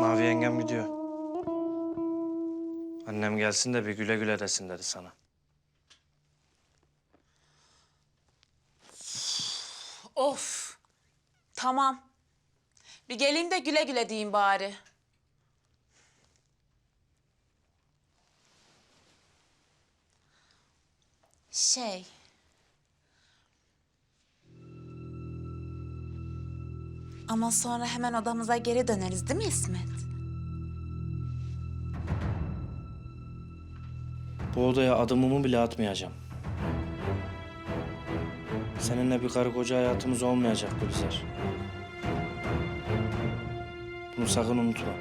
Mavi yengem gidiyor. Annem gelsin de bir güle güle desin dedi sana. Of. Tamam. Bir geleyim de güle güle diyeyim bari. Şey. Ama sonra hemen odamıza geri döneriz değil mi İsmet? Bu odaya adımımı bile atmayacağım. Seninle bir karı koca hayatımız olmayacak Gülizar. Bunu sakın unutma.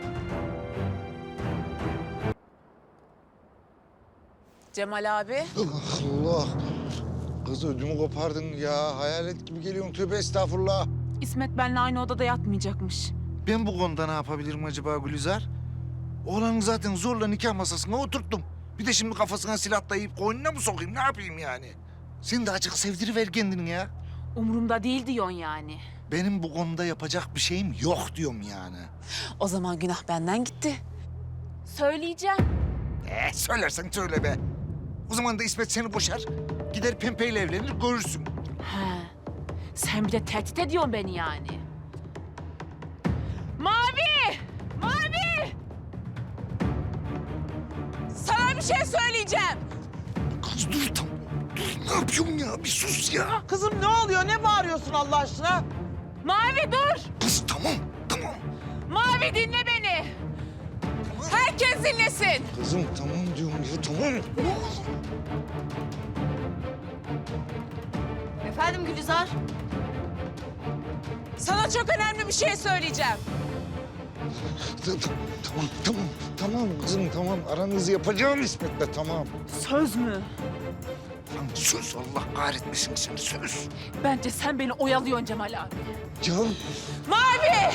Cemal abi. Allah! Kız ödümü kopardın ya. Hayalet gibi geliyorsun. Tövbe estağfurullah. İsmet benimle aynı odada yatmayacakmış. Ben bu konuda ne yapabilirim acaba Gülizar? Oğlanı zaten zorla nikah masasına oturttum. Bir de şimdi kafasına silah dayayıp koynuna mı sokayım? Ne yapayım yani? Sen de açık sevdiriver kendini ya. Umurumda değil diyorsun yani. Benim bu konuda yapacak bir şeyim yok diyorum yani. O zaman günah benden gitti. Söyleyeceğim. Eh söylersen söyle be. O zaman da İsmet seni boşar. Gider Pempe'yle evlenir görürsün. He. Sen bir de tehdit ediyorsun beni yani. Mavi! Mavi! Sana bir şey söyleyeceğim. Kız dur tam. Dur ne yapıyorsun ya? Bir sus ya. Kızım ne oluyor? Ne bağırıyorsun Allah aşkına? Mavi dur! Kız tamam tamam. Mavi dinle beni. Herkes dinlesin. Kızım tamam diyorum ya tamam. Efendim Gülizar? Sana çok önemli bir şey söyleyeceğim. Ta- ta- Tamam tamam tamam kızım tamam aranızı yapacağım İsmet'le tamam. Söz mü? Lan söz Allah kahretmesin seni söz. Bence sen beni oyalıyorsun Cemal abi. Ya Mavi!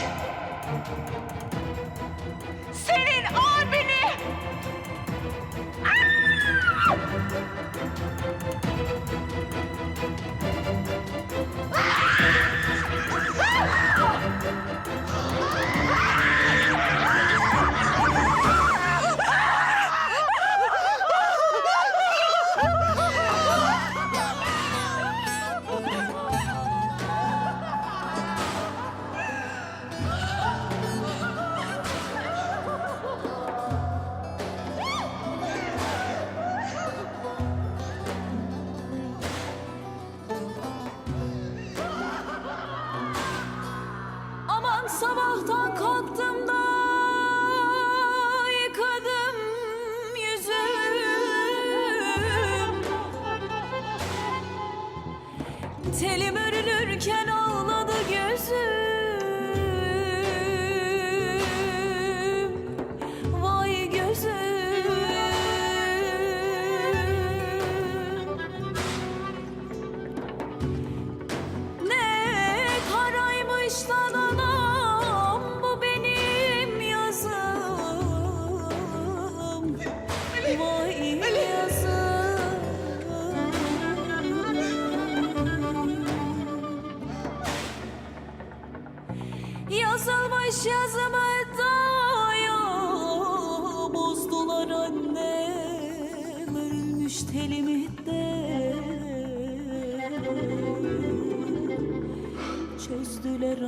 Sabahtan kalktım da yıkadım yüzüm. Telim örülürken ağladı gözüm. Yazılmış yazımı da yok Bozdular annem Örülmüş telimi de Çözdüler